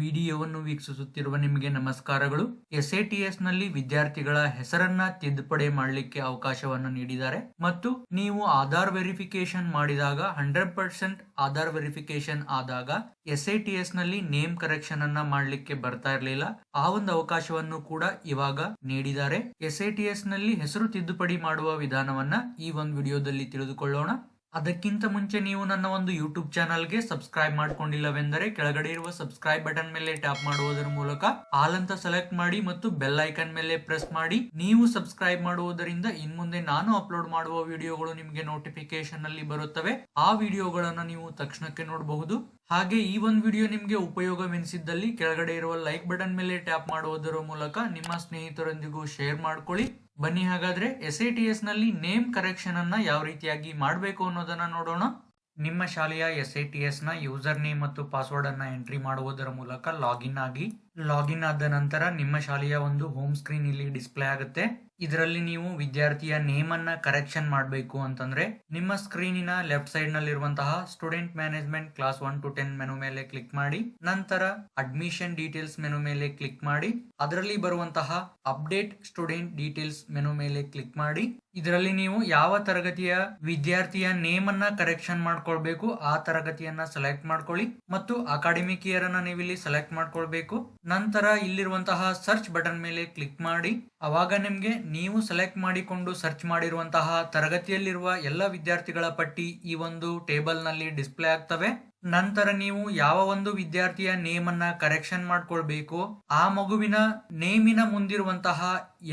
ವಿಡಿಯೋವನ್ನು ವೀಕ್ಷಿಸುತ್ತಿರುವ ನಿಮಗೆ ನಮಸ್ಕಾರಗಳು. ಎಸ್ ಟಿ ಎಸ್ನಲ್ಲಿ ವಿದ್ಯಾರ್ಥಿಗಳ ಹೆಸರನ್ನ ತಿದ್ದುಪಡಿ ಮಾಡಲಿಕ್ಕೆ ಅವಕಾಶವನ್ನು ನೀಡಿದ್ದಾರೆ. ಮತ್ತು ನೀವು ಆಧಾರ್ ವೆರಿಫಿಕೇಶನ್ ಮಾಡಿದಾಗ, ಹಂಡ್ರೆಡ್ ಪರ್ಸೆಂಟ್ ಆಧಾರ್ ವೆರಿಫಿಕೇಶನ್ ಆದಾಗ ಎಸ್ ಐ ಟಿ ಎಸ್ನಲ್ಲಿ ನೇಮ್ ಕರೆಕ್ಷನ್ ಅನ್ನ ಮಾಡಲಿಕ್ಕೆ ಬರ್ತಾ ಇರಲಿಲ್ಲ. ಆ ಒಂದು ಅವಕಾಶವನ್ನು ಕೂಡ ಇವಾಗ ನೀಡಿದ್ದಾರೆ. ಎಸ್ ಐ ಟಿ ಎಸ್ನಲ್ಲಿ ಹೆಸರು ತಿದ್ದುಪಡಿ ಮಾಡುವ ವಿಧಾನವನ್ನ ಈ ಒಂದು ವಿಡಿಯೋದಲ್ಲಿ ತಿಳಿದುಕೊಳ್ಳೋಣ. ಅದಕ್ಕಿಂತ ಮುಂಚೆ ನೀವು ನನ್ನ ಒಂದು ಯೂಟ್ಯೂಬ್ ಚಾನಲ್ಗೆ ಸಬ್ಸ್ಕ್ರೈಬ್ ಮಾಡ್ಕೊಂಡಿಲ್ಲವೆಂದರೆ ಕೆಳಗಡೆ ಇರುವ ಸಬ್ಸ್ಕ್ರೈಬ್ ಬಟನ್ ಮೇಲೆ ಟ್ಯಾಪ್ ಮಾಡುವುದರ ಮೂಲಕ ಆಲ್ ಅಂತ ಸೆಲೆಕ್ಟ್ ಮಾಡಿ ಮತ್ತು ಬೆಲ್ ಐಕನ್ ಮೇಲೆ ಪ್ರೆಸ್ ಮಾಡಿ. ನೀವು ಸಬ್ಸ್ಕ್ರೈಬ್ ಮಾಡುವುದರಿಂದ ಇನ್ಮುಂದೆ ನಾನು ಅಪ್ಲೋಡ್ ಮಾಡುವ ವಿಡಿಯೋಗಳು ನಿಮಗೆ ನೋಟಿಫಿಕೇಶನ್ ಅಲ್ಲಿ ಬರುತ್ತವೆ. ಆ ವಿಡಿಯೋಗಳನ್ನು ನೀವು ತಕ್ಷಣಕ್ಕೆ ನೋಡಬಹುದು. ಹಾಗೆ ಈ ಒಂದು ವಿಡಿಯೋ ನಿಮಗೆ ಉಪಯೋಗವೆನಿಸಿದ್ದಲ್ಲಿ ಕೆಳಗಡೆ ಇರುವ ಲೈಕ್ ಬಟನ್ ಮೇಲೆ ಟ್ಯಾಪ್ ಮಾಡುವುದರ ಮೂಲಕ ನಿಮ್ಮ ಸ್ನೇಹಿತರೊಂದಿಗೂ ಶೇರ್ ಮಾಡ್ಕೊಳ್ಳಿ. ಬನ್ನಿ ಹಾಗಾದ್ರೆ ಎಸ್ ಐ ಟಿ ಎಸ್ನಲ್ಲಿ ನೇಮ್ ಕರೆಕ್ಷನ್ ಅನ್ನ ಯಾವ ರೀತಿಯಾಗಿ ಮಾಡಬೇಕು ಅನ್ನೋದನ್ನ ನೋಡೋಣ. ನಿಮ್ಮ ಶಾಲೆಯ ಎಸ್ ಐ ಟಿ ಎಸ್ನ ಯೂಸರ್ ನೇಮ್ ಮತ್ತು ಪಾಸ್ವರ್ಡ್ ಅನ್ನ ಎಂಟ್ರಿ ಮಾಡುವುದರ ಮೂಲಕ ಲಾಗಿನ್ ಆಗಿ. ಲಾಗಿನ್ ಆದ ನಂತರ ನಿಮ್ಮ ಶಾಲೆಯ ಒಂದು ಹೋಮ್ ಸ್ಕ್ರೀನ್ ಇಲ್ಲಿ ಡಿಸ್ಪ್ಲೇ ಆಗುತ್ತೆ. ಇದರಲ್ಲಿ ನೀವು ವಿದ್ಯಾರ್ಥಿಯ ನೇಮ್ ಅನ್ನ ಕರೆಕ್ಷನ್ ಮಾಡಬೇಕು ಅಂತಂದ್ರೆ ನಿಮ್ಮ ಸ್ಕ್ರೀನಿನ left side ನಲ್ಲಿರುವಂತಹ student management class one to ten menu ಮೇಲೆ ಕ್ಲಿಕ್ ಮಾಡಿ, ನಂತರ ಅಡ್ಮಿಷನ್ ಡೀಟೇಲ್ಸ್ ಮೆನು ಮೇಲೆ ಕ್ಲಿಕ್ ಮಾಡಿ, ಅದರಲ್ಲಿ ಬರುವಂತಹ ಅಪ್ಡೇಟ್ ಸ್ಟೂಡೆಂಟ್ ಡೀಟೇಲ್ಸ್ ಮೆನು ಮೇಲೆ ಕ್ಲಿಕ್ ಮಾಡಿ, ಇದರಲ್ಲಿ ನೀವು ಯಾವ ತರಗತಿಯ ವಿದ್ಯಾರ್ಥಿಯ ನೇಮ್ ಅನ್ನ ಕರೆಕ್ಷನ್ ಮಾಡ್ಕೊಳ್ಬೇಕು ಆ ತರಗತಿಯನ್ನ ಸೆಲೆಕ್ಟ್ ಮಾಡ್ಕೊಳ್ಳಿ, ಮತ್ತು ಅಕಾಡೆಮಿಕ್ ಇಯರ್ ಅನ್ನ ನೀವು ಇಲ್ಲಿ ಸೆಲೆಕ್ಟ್ ಮಾಡ್ಕೊಳ್ಬೇಕು. ನಂತರ ಇಲ್ಲಿರುವಂತಹ ಸರ್ಚ್ ಬಟನ್ ಮೇಲೆ ಕ್ಲಿಕ್ ಮಾಡಿ, ಅವಾಗ ನಿಮಗೆ ನೀವು ಸೆಲೆಕ್ಟ್ ಮಾಡಿಕೊಂಡು ಸರ್ಚ್ ಮಾಡಿರುವಂತಹ ತರಗತಿಯಲ್ಲಿರುವ ಎಲ್ಲ ವಿದ್ಯಾರ್ಥಿಗಳ ಪಟ್ಟಿ ಈ ಒಂದು ಟೇಬಲ್ನಲ್ಲಿ ಡಿಸ್ಪ್ಲೇ ಆಗ್ತವೆ. ನಂತರ ನೀವು ಯಾವ ಒಂದು ವಿದ್ಯಾರ್ಥಿಯ ನೇಮ್ ಅನ್ನ ಕರೆಕ್ಷನ್ ಮಾಡ್ಕೊಳ್ಬೇಕು, ಆ ಮಗುವಿನ ನೇಮಿನ ಮುಂದಿರುವಂತಹ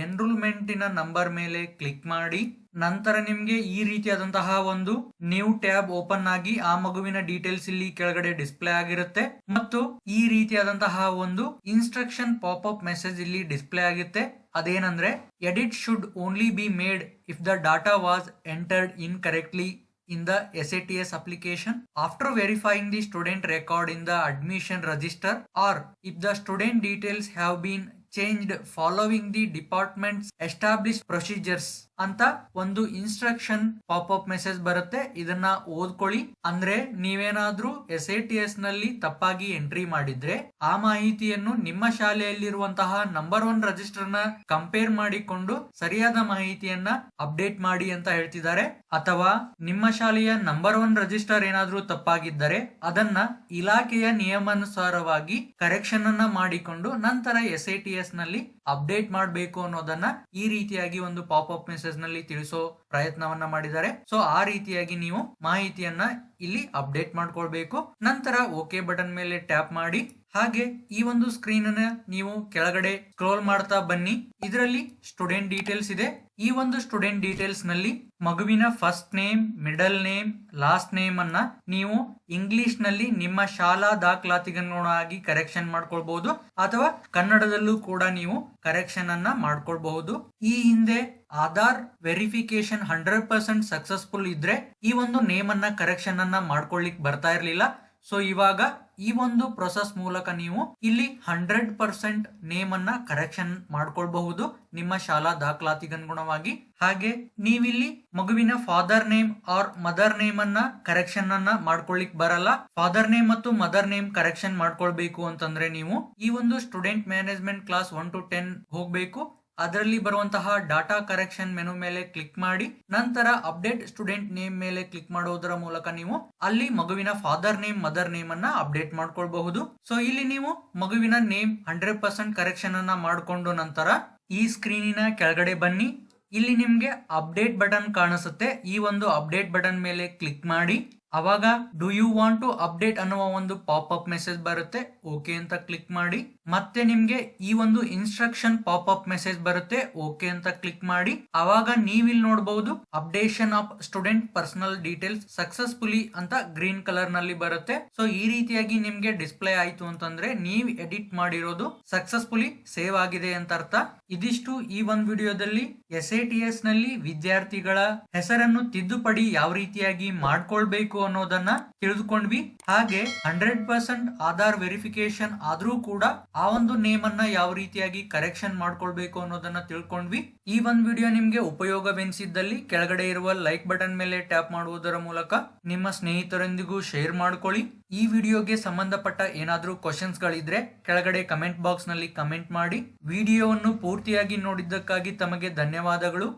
ಎನ್ರೋಲ್ಮೆಂಟಿನ ನಂಬರ್ ಮೇಲೆ ಕ್ಲಿಕ್ ಮಾಡಿ, ನಂತರ ನಿಮ್ಗೆ ಈ ರೀತಿಯಾದಂತಹ ಒಂದು ನ್ಯೂ ಟ್ಯಾಬ್ ಓಪನ್ ಆಗಿ ಆ ಮಗುವಿನ ಡೀಟೇಲ್ಸ್ ಇಲ್ಲಿ ಕೆಳಗಡೆ ಡಿಸ್ಪ್ಲೇ ಆಗಿರುತ್ತೆ. ಮತ್ತು ಈ ರೀತಿಯಾದಂತಹ ಒಂದು ಇನ್ಸ್ಟ್ರಕ್ಷನ್ ಪಾಪ್ ಅಪ್ ಮೆಸೇಜ್ ಇಲ್ಲಿ ಡಿಸ್ಪ್ಲೇ ಆಗುತ್ತೆ ಅದೇನಂದ್ರೆ edit should only be made if the data was entered incorrectly in the SATS application. After verifying the student record in the admission register or if the student details have been changed following the department's established procedures ಅಂತ ಒಂದು instruction pop up message ಬರುತ್ತೆ. ಇದನ್ನ ಓದ್ಕೊಳ್ಳಿ. ಅಂದ್ರೆ ನೀವೇನಾದ್ರೂ S I T ಎಸ್ನಲ್ಲಿ ತಪ್ಪಾಗಿ entry ಮಾಡಿದ್ರೆ ಆ ಮಾಹಿತಿಯನ್ನು ನಿಮ್ಮ ಶಾಲೆಯಲ್ಲಿರುವಂತಹ ನಂಬರ್ ಒನ್ ರಿಜಿಸ್ಟರ್ನ ಕಂಪೇರ್ ಮಾಡಿಕೊಂಡು ಸರಿಯಾದ ಮಾಹಿತಿಯನ್ನ ಅಪ್ಡೇಟ್ ಮಾಡಿ ಅಂತ ಹೇಳ್ತಿದ್ದಾರೆ. ಅಥವಾ ನಿಮ್ಮ ಶಾಲೆಯ ನಂಬರ್ ಒನ್ ರಿಜಿಸ್ಟರ್ ಏನಾದ್ರೂ ತಪ್ಪಾಗಿದ್ದರೆ ಅದನ್ನ ಇಲಾಖೆಯ ನಿಯಮಾನುಸಾರವಾಗಿ ಕರೆಕ್ಷನ್ ಅನ್ನ ಮಾಡಿಕೊಂಡು ನಂತರ ಎಸ್ ಐ ಟಿ ಎಸ್ನಲ್ಲಿ ಅಪ್ಡೇಟ್ ಮಾಡಬೇಕು ಅನ್ನೋದನ್ನ ಈ ರೀತಿಯಾಗಿ ಒಂದು ಪಾಪ್ ಅಪ್ ಮೆಸೇಜ್ನಲ್ಲಿ ತಿಳಿಸೋ ಪ್ರಯತ್ನವನ್ನ ಮಾಡಿದ್ದಾರೆ. ಸೊ ಆ ರೀತಿಯಾಗಿ ನೀವು ಮಾಹಿತಿಯನ್ನ ಇಲ್ಲಿ ಅಪ್ಡೇಟ್ ಮಾಡ್ಕೊಳ್ಬೇಕು. ನಂತರ ಓಕೆ ಬಟನ್ ಮೇಲೆ ಟ್ಯಾಪ್ ಮಾಡಿ. ಹಾಗೆ ಈ ಒಂದು ಸ್ಕ್ರೀನ್ ಅನ್ನ ನೀವು ಕೆಳಗಡೆ ಸ್ಕ್ರೋಲ್ ಮಾಡ್ತಾ ಬನ್ನಿ. ಇದರಲ್ಲಿ ಸ್ಟೂಡೆಂಟ್ ಡೀಟೇಲ್ಸ್ ಇದೆ. ಈ ಒಂದು ಸ್ಟೂಡೆಂಟ್ ಡೀಟೇಲ್ಸ್ನಲ್ಲಿ ಮಗುವಿನ first name middle name last name ಅನ್ನ ನೀವು ಇಂಗ್ಲಿಷ್ನಲ್ಲಿ ನಿಮ್ಮ ಶಾಲಾ ದಾಖಲಾತಿಗನುಗುಣವಾಗಿ ಕರೆಕ್ಷನ್ ಮಾಡ್ಕೊಳ್ಬಹುದು ಅಥವಾ ಕನ್ನಡದಲ್ಲೂ ಕೂಡ ನೀವು ಕರೆಕ್ಷನ್ ಅನ್ನ ಮಾಡ್ಕೊಳ್ಬಹುದು. ಈ ಹಿಂದೆ Aadhaar verification hundred percent successful ಇದ್ರೆ ಈ ಒಂದು ನೇಮ್ ಅನ್ನ ಕರೆಕ್ಷನ್ ಅನ್ನ ಮಾಡ್ಕೊಳ್ಲಿಕ್ಕೆ ಬರ್ತಾ ಇರಲಿಲ್ಲ. ಸೊ ಇವಾಗ ಈ ಒಂದು ಪ್ರೊಸೆಸ್ ಮೂಲಕ ನೀವು ಇಲ್ಲಿ ಹಂಡ್ರೆಡ್ ಪರ್ಸೆಂಟ್ ನೇಮ್ ಅನ್ನ ಕರೆಕ್ಷನ್ ಮಾಡ್ಕೊಳ್ಬಹುದು ನಿಮ್ಮ ಶಾಲಾ ದಾಖಲಾತಿಗನುಗುಣವಾಗಿ. ಹಾಗೆ ನೀವಿಲ್ಲಿ ಮಗುವಿನ father name or mother name ಅನ್ನ ಕರೆಕ್ಷನ್ ಅನ್ನ ಮಾಡ್ಕೊಳ್ಲಿಕ್ ಬರಲ್ಲ. ಫಾದರ್ ನೇಮ್ ಮತ್ತು ಮದರ್ ನೇಮ್ ಕರೆಕ್ಷನ್ ಮಾಡ್ಕೊಳ್ಬೇಕು ಅಂತಂದ್ರೆ ನೀವು ಈ ಒಂದು student management class one to ten ಹೋಗ್ಬೇಕು. ಅದರಲ್ಲಿ ಬರುವಂತಹ ಡಾಟಾ ಕರೆಕ್ಷನ್ ಮೆನು ಮೇಲೆ ಕ್ಲಿಕ್ ಮಾಡಿ, ನಂತರ ಅಪ್ಡೇಟ್ ಸ್ಟೂಡೆಂಟ್ ನೇಮ್ ಮೇಲೆ ಕ್ಲಿಕ್ ಮಾಡುವುದರ ಮೂಲಕ ನೀವು ಅಲ್ಲಿ ಮಗುವಿನ ಫಾದರ್ ನೇಮ್, ಮದರ್ ನೇಮ್ ಅನ್ನ ಅಪ್ಡೇಟ್ ಮಾಡ್ಕೊಳ್ಬಹುದು. ಸೊ, ಇಲ್ಲಿ ನೀವು ಮಗುವಿನ ನೇಮ್ ಹಂಡ್ರೆಡ್ ಪರ್ಸೆಂಟ್ ಕರೆಕ್ಷನ್ ಅನ್ನ ಮಾಡಿಕೊಂಡು ನಂತರ ಈ ಸ್ಕ್ರೀನಿನ ಕೆಳಗಡೆ ಬನ್ನಿ. ಇಲ್ಲಿ ನಿಮ್ಗೆ ಅಪ್ಡೇಟ್ ಬಟನ್ ಕಾಣಿಸುತ್ತೆ. ಈ ಒಂದು ಅಪ್ಡೇಟ್ ಬಟನ್ ಮೇಲೆ ಕ್ಲಿಕ್ ಮಾಡಿ. ಅವಾಗ do you want to update ಅನ್ನುವ ಒಂದು ಪಾಪ್ ಅಪ್ ಮೆಸೇಜ್ ಬರುತ್ತೆ. ಓಕೆ ಅಂತ ಕ್ಲಿಕ್ ಮಾಡಿ. ಮತ್ತೆ ನಿಮ್ಗೆ ಈ ಒಂದು ಇನ್ಸ್ಟ್ರಕ್ಷನ್ ಪಾಪ್ ಅಪ್ ಮೆಸೇಜ್ ಬರುತ್ತೆ. ಓಕೆ ಅಂತ ಕ್ಲಿಕ್ ಮಾಡಿ. ಅವಾಗ ನೀವಿಲ್ಲಿ ನೋಡಬಹುದು updation of student personal details successfully ಅಂತ ಗ್ರೀನ್ ಕಲರ್ನಲ್ಲಿ ಬರುತ್ತೆ. ಸೊ ಈ ರೀತಿಯಾಗಿ ನಿಮ್ಗೆ ಡಿಸ್ಪ್ಲೇ ಆಯ್ತು ಅಂತಂದ್ರೆ ನೀವು ಎಡಿಟ್ ಮಾಡಿರೋದು ಸಕ್ಸಸ್ಫುಲಿ ಸೇವ್ ಆಗಿದೆ ಅಂತ ಅರ್ಥ. ಇದಿಷ್ಟು ಈ ಒಂದು ವಿಡಿಯೋದಲ್ಲಿ ಎಸ್ ಎ ಟಿ ಎಸ್ನಲ್ಲಿ ವಿದ್ಯಾರ್ಥಿಗಳ ಹೆಸರನ್ನು ತಿದ್ದುಪಡಿ ಯಾವ ರೀತಿಯಾಗಿ ಮಾಡ್ಕೊಳ್ಬೇಕು ಅನ್ನೋದನ್ನ ತಿಳಿದುಕೊಂಡ್ವಿ. ಹಾಗೆ ಹಂಡ್ರೆಡ್ ಪರ್ಸೆಂಟ್ ಆಧಾರ್ ವೆರಿಫಿಕೇಶನ್ ಆದ್ರೂ ಕೂಡ ಆ ಒಂದು ನೇಮ್ ಅನ್ನ ಯಾವ ರೀತಿಯಾಗಿ ಕರೆಕ್ಷನ್ ಮಾಡ್ಕೊಳ್ಬೇಕು ಅನ್ನೋದನ್ನ ತಿಳ್ಕೊಂಡ್ವಿ. ಈ ಒಂದು ವಿಡಿಯೋ ನಿಮ್ಗೆ ಉಪಯೋಗವೆನಿಸಿದ್ದಲ್ಲಿ ಕೆಳಗಡೆ ಇರುವ ಲೈಕ್ ಬಟನ್ ಮೇಲೆ ಟ್ಯಾಪ್ ಮಾಡುವುದರ ಮೂಲಕ ನಿಮ್ಮ ಸ್ನೇಹಿತರೊಂದಿಗೂ ಶೇರ್ ಮಾಡ್ಕೊಳ್ಳಿ. ಈ ವಿಡಿಯೋಗೆ ಸಂಬಂಧಪಟ್ಟ ಏನಾದರೂ ಕ್ವಶನ್ಸ್ ಗಳಿದ್ರೆ ಕೆಳಗಡೆ ಕಮೆಂಟ್ ಬಾಕ್ಸ್ನಲ್ಲಿ ಕಮೆಂಟ್ ಮಾಡಿ. ವಿಡಿಯೋವನ್ನು ಪೂರ್ತಿಯಾಗಿ ನೋಡಿದ್ದಕ್ಕಾಗಿ ತಮಗೆ ಧನ್ಯವಾದಗಳು.